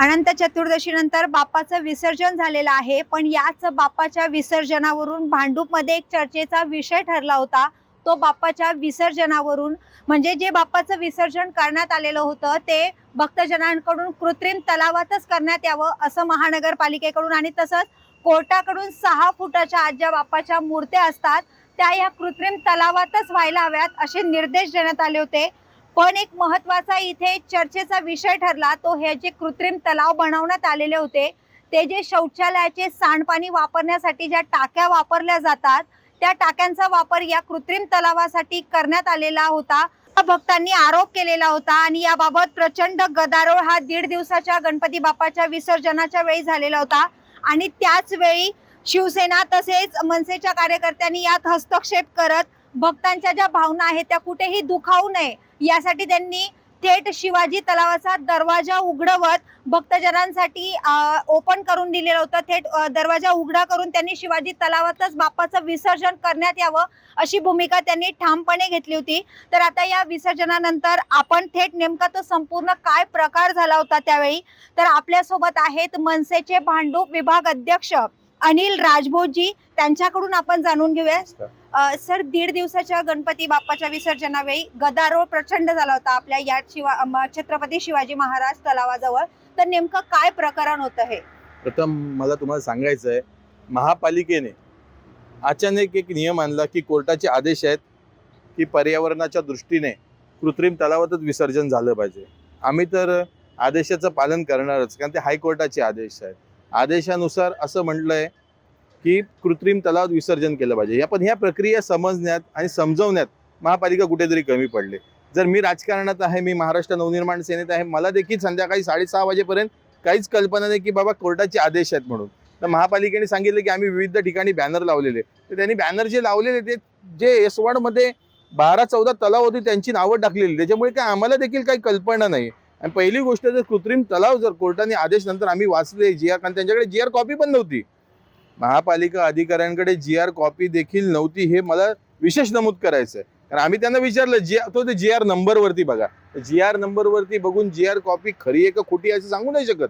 अनंत चतुर्दशीनंतर बापाचं विसर्जन झालेलं आहे. पण याच बापाच्या विसर्जनावरून भांडूपमध्ये एक चर्चेचा विषय ठरला होता. तो बाप्पाच्या विसर्जनावरून म्हणजे जे बाप्पाचं विसर्जन करण्यात आलेलं होतं ते भक्तजनांकडून कृत्रिम तलावातच करण्यात यावं असं महानगरपालिकेकडून आणि तसंच कोर्टाकडून सहा फुटाच्या आज बापाच्या बाप्पाच्या मूर्त्या असतात त्या या कृत्रिम तलावातच व्हायला हव्यात असे निर्देश देण्यात आले होते. पण एक महत्त्वाचा इथे चर्चेचा विषय ठरला तो हे जे कृत्रिम तलाव बनवण्यात आलेले होते ते जे शौचालयाचे सांडपाणी वापरण्यासाठी ज्या टाक्या वापरल्या जातात त्या टाक्यांचा वापर या कृत्रिम तलावासाठी करण्यात आलेला होता. भक्तांनी आरोप केलेला होता आणि याबाबत प्रचंड गदारोळ हा दीड दिवसाच्या गणपती बाप्पाच्या विसर्जनाच्या वेळी झालेला होता. आणि त्याच वेळी शिवसेना तसेच मनसेच्या कार्यकर्त्यांनी यात हस्तक्षेप करत भक्तांच्या ज्या भावना आहेत त्या कुठेही दुखावू नये यासाठी त्यांनी थेट शिवाजी तलावाचा दरवाजा उघडवत भक्तजनांसाठी ओपन करून दिलेलं होतं. थेट दरवाजा उघडा करून त्यांनी शिवाजी तलावातच बाप्पाचं विसर्जन करण्यात यावं अशी भूमिका त्यांनी ठामपणे घेतली होती. तर आता या विसर्जनानंतर आपण थेट नेमका तो संपूर्ण काय प्रकार झाला होता त्यावेळी? तर आपल्यासोबत आहेत मनसेचे भांडूप विभाग अध्यक्ष अनिल राजभोजी. त्यांच्याकडून आपण जाणून घेऊया. सर दीड दिवसाच्या गणपती बाप्पाच्या विसर्जनावेळी गदारोळ प्रचंड झाला होता आपल्या या शिवा छत्रपती शिवाजी महाराज तलावाजवळ. तर नेमकं काय प्रकरण होतं हे? प्रथम मला तुम्हाला सांगायचं आहे महापालिकेने अचानक एक नियम आणला की कोर्टाचे आदेश आहेत की पर्यावरणाच्या दृष्टीने कृत्रिम तलावातच विसर्जन झालं पाहिजे. आम्ही तर आदेशाचं पालन करणारच कारण ते हायकोर्टाचे आदेश आहेत. आदेशानुसार असं म्हटलंय की कृत्रिम तलावात विसर्जन केलं पाहिजे. या पण ह्या प्रक्रिया समजण्यात आणि समजवण्यात महापालिका कुठेतरी कमी पडले. जर मी राजकारणात आहे मी महाराष्ट्र नवनिर्माण सेनेत आहे मला देखील संध्याकाळी साडेसहा वाजेपर्यंत काहीच कल्पना नाही की बाबा कोर्टाचे आदेश आहेत म्हणून. तर महापालिकेने सांगितलं की आम्ही विविध ठिकाणी बॅनर लावलेले. तर त्यांनी बॅनर जे लावलेले ते जे एसवाडमध्ये बारा चौदा तलाव होती त्यांची नावं टाकलेली. त्याच्यामुळे काय आम्हाला देखील काही कल्पना नाही. आणि पहिली गोष्ट जर कृत्रिम तलाव जर कोर्टाने आदेश नंतर आम्ही वाचले जी आर कारण त्यांच्याकडे जी आर कॉपी पण नव्हती. महापालिका अधिकाऱ्यांकडे जी आर कॉपी देखील नव्हती हे मला विशेष नमूद करायचं आहे कारण आम्ही त्यांना विचारलं जी तो ते जी आर नंबरवरती बघा. जी आर नंबरवरती बघून जी आर कॉपी खरी आहे का खोटी आहे असं सांगू नाही शकत.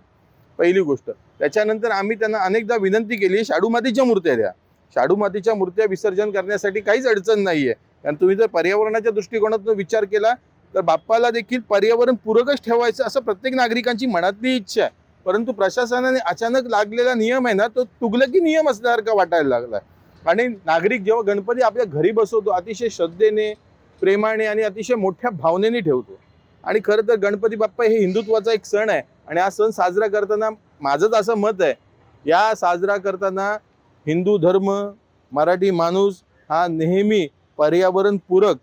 पहिली गोष्ट. त्याच्यानंतर आम्ही त्यांना अनेकदा विनंती केली शाडू मातीच्या मूर्त्या द्या. शाडू मातीच्या मूर्त्या विसर्जन करण्यासाठी काहीच अडचण नाही आहे कारण तुम्ही जर पर्यावरणाच्या दृष्टिकोनातून विचार केला तर बाप्पाला देखील पर्यावरण पूरकच ठेवायचं असं प्रत्येक नागरिकांची मनातली इच्छा आहे. परंतु प्रशासनाने अचानक लागलेला नियम आहे ना तो तुगलकी नियम असल्यासारखा वाटायला लागला आणि नागरिक जेव्हा गणपती आपल्या घरी बसवतो अतिशय श्रद्धेने प्रेमाने आणि अतिशय मोठ्या भावनेने ठेवतो. आणि खरं तर गणपती बाप्पा हे हिंदुत्वाचा एक सण आहे. आणि हा सण साजरा करताना माझंच असं मत आहे. या साजरा करताना हिंदू धर्म मराठी माणूस हा नेहमी पर्यावरणपूरक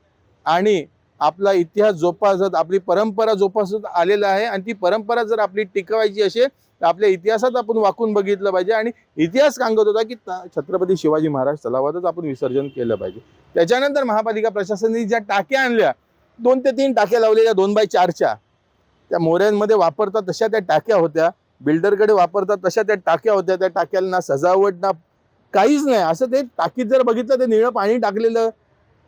आणि आपला इतिहास जोपासत आपली परंपरा जोपासत आलेला आहे आणि ती परंपरा जर आपली टिकवायची असेल तर आपल्या इतिहासात आपण वाकून बघितलं पाहिजे आणि इतिहास सांगत होता की छत्रपती शिवाजी महाराज तलावातच आपण विसर्जन केलं पाहिजे. त्याच्यानंतर महापालिका प्रशासनाने ज्या टाक्या आणल्या दोन ते तीन टाक्या लावलेल्या दोन बाय चारच्या. त्या मोऱ्यांमध्ये वापरतात तशा त्या टाक्या होत्या बिल्डरकडे वापरतात तशा त्या टाक्या होत्या त्या टाक्याला ना सजावट ना काहीच नाही. असं ते टाकीत जर बघितलं ते निळं पाणी टाकलेलं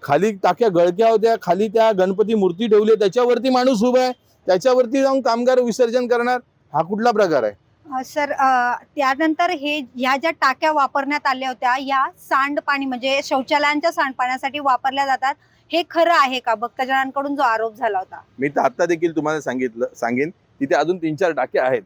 खाली टाक्या गळक्या होत्या खाली त्या गणपती मूर्ती ठेवली त्याच्यावरती माणूस उभा आहे त्याच्यावरती जाऊन कामगार विसर्जन करणार हा कुठला प्रकार आहे? सर त्यानंतर हे ह्या ज्या टाक्या वापरण्यात आल्या होत्या या सांडपाणी म्हणजे शौचालयांच्या सांडपाण्यासाठी वापरल्या जातात हे खरं आहे का? भक्तजनांकडून जो आरोप झाला होता. मी तर आता देखील तुम्हाला सांगितलं सांगेन तिथे अजून तीन चार टाक्या आहेत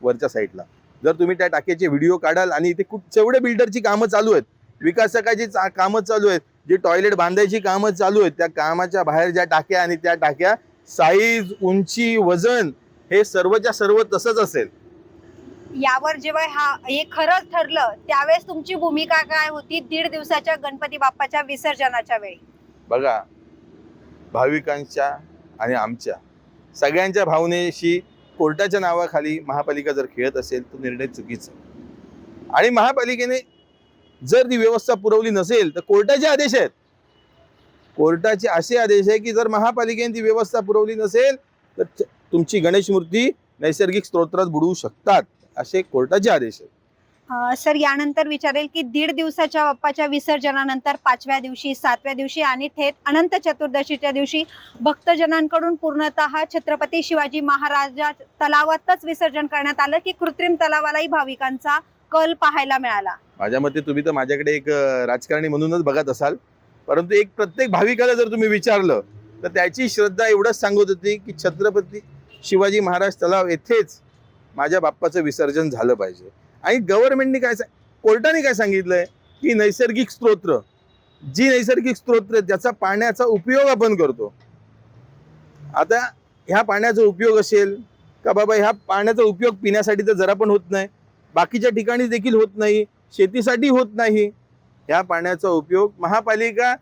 वरच्या साईडला. जर तुम्ही त्या टाक्याचे व्हिडिओ काढाल आणि इथे खूप जेवढे बिल्डरची कामं चालू आहेत विकासकाची कामं चालू आहेत जे टॉयलेट बांधायची कामं चालू आहेत त्या कामाच्या बाहेर ज्या टाक्या आणि त्या टाक्या साईज उंची वजन हे सर्वच्या सर्व तसंच असेल. यावर जेव्हा हा हे खरं ठरलं त्यावेळेस तुमची भूमिका काय होती दीड दिवसाच्या गणपती बाप्पाच्या विसर्जनाच्या वेळी? बघा भाविकांच्या आणि आमच्या सगळ्यांच्या भावनेशी कोर्टाच्या नावाखाली महापालिका जर खेळत असेल तर निर्णय चुकीचा. आणि महापालिकेने जर ती व्यवस्था पुरवली नसेल तर कोर्टाचे आदेश आहेत. कोर्टाचे असे आदेश आहे की जर महापालिकेने ती व्यवस्था पुरवली नसेल तर तुमची गणेश मूर्ती नैसर्गिक स्तोत्रात बुडवू शकतात असे कोर्टाचे आदेश आहेत. सर यानंतर विचारेल की दीड दिवसाच्या बाप्पाच्या विसर्जनानंतर पाचव्या दिवशी सातव्या दिवशी आणि थेट अनंत चतुर्दशीच्या दिवशी भक्तजनांकडून पूर्णतः छत्रपती शिवाजी महाराजा तलावातच विसर्जन करण्यात आलं की कृत्रिम तलावालाही भाविकांचा कल पाहायला मिळाला. माझ्या मते तुम्ही तर माझ्याकडे एक राजकारणी म्हणूनच बघत असाल. परंतु एक प्रत्येक भाविकाला जर तुम्ही विचारलं तर त्याची श्रद्धा एवढंच सांगत होती की छत्रपती शिवाजी महाराज तलाव येथेच माझ्या बाप्पाचं विसर्जन झालं पाहिजे. आणि गव्हर्नमेंटने काय कोर्टाने काय सांगितलंय? की नैसर्गिक स्तोत्र जी नैसर्गिक स्तोत्र आहेत, त्याचा पाण्याचा उपयोग आपण करतो. आता ह्या पाण्याचा उपयोग असेल का बाबा ह्या पाण्याचा उपयोग पिण्यासाठी तर जरा पण होत नाही. बाकीच्या ठिकाणी देखील होत नाही. शेतीसाठी होत नाही. ह्या पाण्याचा उपयोग महापालिका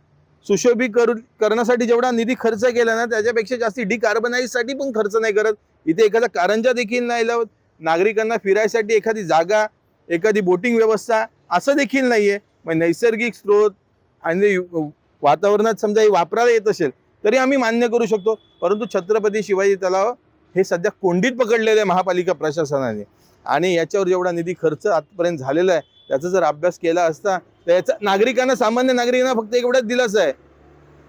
सुशोभी करू करण्यासाठी जेवढा निधी खर्च केला ना त्याच्यापेक्षा जास्ती डिकार्बनाईजसाठी पण खर्च नाही करत. इथे एखादा कारंजा देखील नाही लावत. नागरिकांना फिरायसाठी एखादी जागा एखादी बोटिंग व्यवस्था असं देखील नाहीये. मग नैसर्गिक स्रोत आणि वातावरणात समजा हे वापरायला येत असेल तरी आम्ही मान्य करू शकतो. परंतु छत्रपती शिवाजी तलाव हे सध्या कोंडीत पकडलेलं आहे महापालिका प्रशासनाने. आणि याच्यावर जेवढा निधी खर्च आजपर्यंत झालेला आहे त्याचा जर अभ्यास केला असता तर याचा नागरिकांना सामान्य नागरिकांना फक्त एवढंच दिलाच आहे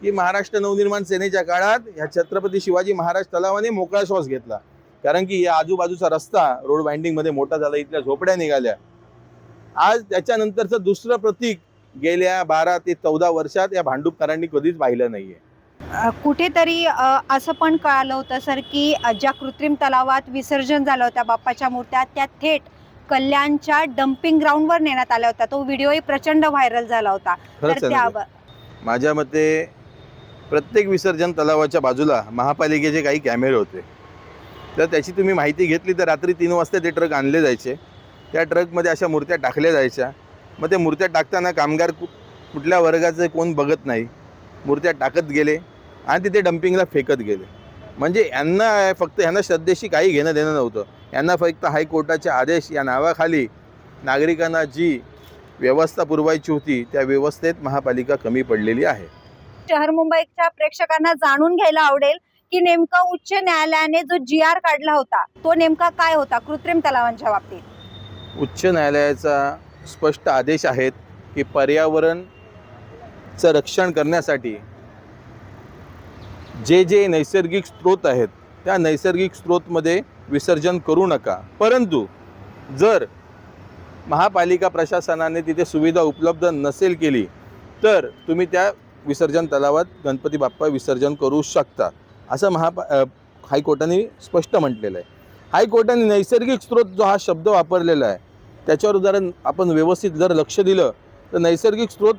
की महाराष्ट्र नवनिर्माण सेनेच्या काळात ह्या छत्रपती शिवाजी महाराज तलावाने मोकळा श्वास घेतला. कारण की या आजूबाजूचा रस्ता रोड बाइंडिंगमध्ये मोठा झाला इथल्या झोपड्या निघाल्या. आज त्याच्यानंतरचं दुसरं प्रतीक गेल्या बारा ते चौदा वर्षात या भांडुपकरांनी कधीच पाहिलं नाहीये. कुठेतरी असं पण कळालं होतं सर की ज्या कृत्रिम तलावात विसर्जन झालं होत्या बाप्पाच्या मूर्त्या त्या थेट कल्याणच्या डम्पिंग ग्राउंडवर नेण्यात आल्या होत्या तो व्हिडिओही प्रचंड व्हायरल झाला होता. तर खरंच आहे ना ते? त्यावर माझ्या मते प्रत्येक विसर्जन तलावाच्या बाजूला महापालिकेचे काही कॅमेरे होते. तर त्याची तुम्ही माहिती घेतली तर रात्री तीन वाजता ते ट्रक आणले जायचे. त्या ट्रकमध्ये अशा मूर्त्या टाकल्या जायच्या. मग त्या मूर्त्या टाकताना कामगार कु कुठल्या वर्गाचे कोण बघत नाही. मूर्त्या टाकत गेले आणि तिथे डम्पिंगला फेकत गेले. म्हणजे यांना फक्त यांना श्रद्धेशी काही घेणं देणं नव्हतं. यांना फक्त हायकोर्टाचे आदेश या नावाखाली नागरिकांना जी व्यवस्था पुरवायची होती त्या व्यवस्थेत महापालिका कमी पडलेली आहे. शहर मुंबईच्या प्रेक्षकांना जाणून घ्यायला आवडेल की नेमका उच्च न्यायालयाने जो जी आर काढला होता तो नेमका काय होता कृत्रिम तलावांच्या बाबतीत? उच्च न्यायालयाचा स्पष्ट आदेश आहेत की पर्यावरणचं रक्षण करण्यासाठी जे जे नैसर्गिक स्रोत आहेत त्या नैसर्गिक स्रोतमध्ये विसर्जन करू नका. परंतु जर महापालिका प्रशासनाने तिथे सुविधा उपलब्ध नसेल केली तर तुम्ही त्या विसर्जन तलावात गणपती बाप्पा विसर्जन करू शकता असं महापा हायकोर्टाने स्पष्ट म्हटलेलं आहे. हायकोर्टाने नैसर्गिक स्रोत जो हा शब्द वापरलेला आहे त्याच्यावर जर आपण व्यवस्थित जर लक्ष दिलं तर नैसर्गिक स्रोत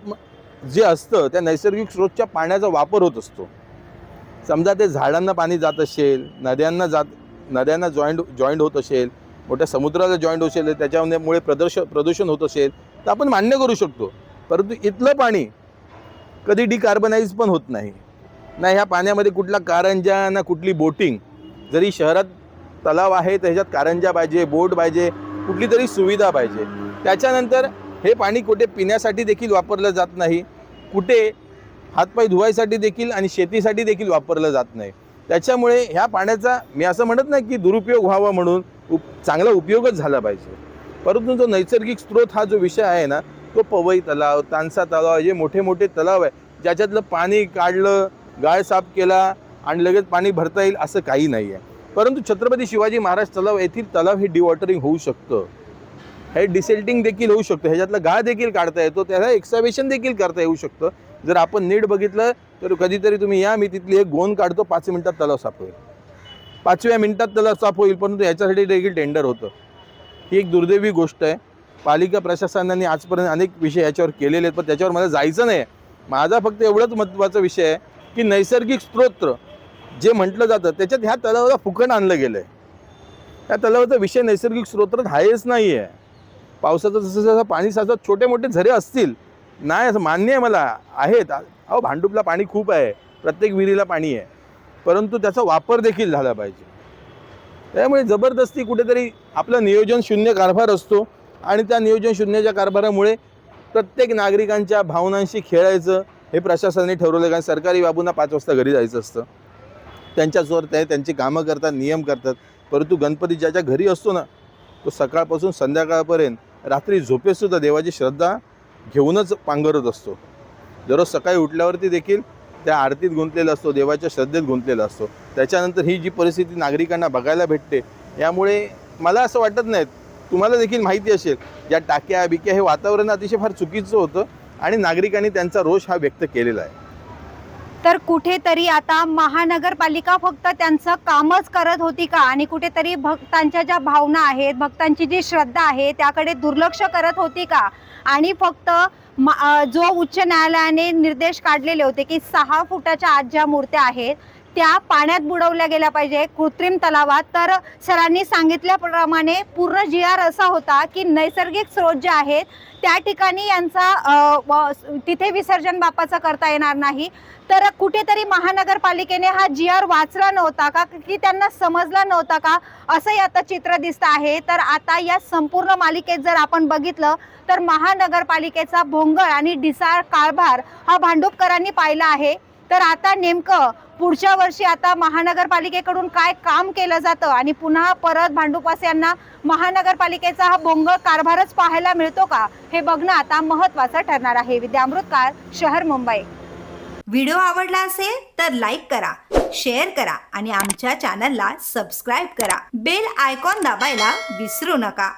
जे असतं त्या नैसर्गिक स्रोतच्या पाण्याचा वापर होत असतो. समजा ते झाडांना पाणी जात असेल नद्यांना जात नद्यांना जॉईंट जॉईंट होत असेल मोठ्या समुद्राला जॉईंट होत असेल त्याच्यामुळे प्रदर्श प्रदूषण होत असेल तर आपण मान्य करू शकतो. परंतु इथलं पाणी कधी डिकार्बनाइज पण होत नाही. ना ह्या पाण्यामध्ये कुठला कारंजा ना कुठली बोटिंग. जरी शहरात तलाव आहे त्याच्यात कारंजा पाहिजे बोट पाहिजे कुठली तरी सुविधा पाहिजे. त्याच्यानंतर हे पाणी कुठे पिण्यासाठी देखील वापरलं जात नाही. कुठे हातपाय धुवायसाठी देखील आणि शेतीसाठी देखील वापरलं जात नाही. त्याच्यामुळे ह्या पाण्याचा मी असं म्हणत नाही की दुरुपयोग व्हावा म्हणून उप चांगला उपयोगच झाला पाहिजे. परंतु जो नैसर्गिक स्रोत हा जो विषय आहे ना तो पवई तलाव तानसा तलाव जे मोठे मोठे तलाव आहे ज्याच्यातलं पाणी काढलं गाळ साफ केला आणि लगेच पाणी भरता येईल असं काही नाही आहे. परंतु छत्रपती शिवाजी महाराज तलाव येथील तलाव हे डिवॉटरिंग होऊ शकतं. हे डिसेल्टिंग देखील होऊ शकतं. ह्याच्यातलं गाळ देखील काढता येतो. त्याला एक्सावेशन देखील करता येऊ शकतं. जर आपण नीट बघितलं तर कधीतरी तुम्ही या मी तिथली एक गोंद काढतो पाच मिनिटात तलाव साफ होईल. पाचव्या मिनिटात तलाव साफ होईल परंतु याच्यासाठी देखील टेंडर होतं. ही एक दुर्दैवी गोष्ट आहे. पालिका प्रशासनाने आजपर्यंत अनेक विषय याच्यावर केलेले आहेत पण त्याच्यावर मला जायचं नाही माझा फक्त एवढंच महत्त्वाचा विषय आहे की नैसर्गिक स्त्रोत्र जे म्हटलं जातं त्याच्यात ह्या तलावाला फुकट आणलं गेलं आहे त्या तलावाचा विषय नैसर्गिक स्रोत्रात आहेच नाही आहे पावसाचं जसं जसं पाणी साचत छोटे मोठे झरे असतील नाही असं मान्य आहे मला. आहेत. अहो भांडूपला पाणी खूप आहे. प्रत्येक विहिरीला पाणी आहे. परंतु त्याचा वापर देखील झाला पाहिजे. त्यामुळे जबरदस्ती कुठेतरी आपलं नियोजन शून्य कारभार असतो आणि त्या नियोजन शून्याच्या कारभारामुळे प्रत्येक नागरिकांच्या भावनांशी खेळायचं हे प्रशासनाने ठरवलं कारण सरकारी बाबूंना पाच वाजता घरी जायचं असतं. त्यांच्याचवर ते त्यांची कामं करतात नियम करतात. परंतु गणपती ज्याच्या घरी असतो ना तो सकाळपासून संध्याकाळपर्यंत रात्री झोपेसुद्धा देवाची श्रद्धा घेऊनच पांघरत असतो. दररोज सकाळी उठल्यावरती देखील त्या आरतीत गुंतलेला असतो देवाच्या श्रद्धेत गुंतलेला असतो. त्याच्यानंतर ही जी परिस्थिती नागरिकांना बघायला भेटते यामुळे मला असं वाटत नाही. तुम्हाला देखील माहिती असेल या टाक्या बिक्या हे वातावरण अतिशय फार चुकीचं होतं आणि नागरिकांनी त्यांचा रोष हा व्यक्त केलेला आहे. तर कुठेतरी आता महानगरपालिका फक्त त्यांचं कामच करत होती का? आणि कुठेतरी भक्तांच्या ज्या भावना आहेत भक्तांची जी श्रद्धा आहे त्याकडे दुर्लक्ष करत होती का? आणि फक्त जो उच्च न्यायालयाने निर्देश काढलेले होते की सहा फुटाच्या आत ज्या मूर्त्या आहेत त्या पाण्यात बुडवल्या गेल्या पाहिजे कृत्रिम तलावात. तर सरांनी सांगितल्याप्रमाणे पूर्ण जी आर असा होता की नैसर्गिक स्रोत जे आहेत त्या ठिकाणी यांचा व- तिथे विसर्जन बापाचं करता येणार नाही. तर कुठेतरी महानगरपालिकेने हा जी आर वाचला नव्हता का की त्यांना समजला नव्हता का असंही आता चित्र दिसत आहे. तर आता या संपूर्ण मालिकेत जर आपण बघितलं तर महानगरपालिकेचा भोंगळ आणि डिसाळ कारभार हा भांडुपकरांनी पाहिला आहे. तर आता नेमकं पुढच्या वर्षी आता महानगरपालिकेकडून काय काम केलं जातं आणि पुन्हा परत भांडुपवासियांना महानगरपालिकेचा हा भोंगळ कारभारच पाहायला मिळतो का? हे बघणं आता महत्वाचं ठरणार आहे. विद्यामृतकार शहर मुंबई. व्हिडिओ आवडला असेल तर लाईक करा शेअर करा आणि आमच्या चॅनलला सबस्क्राईब करा. बेल आयकॉन दाबायला विसरू नका.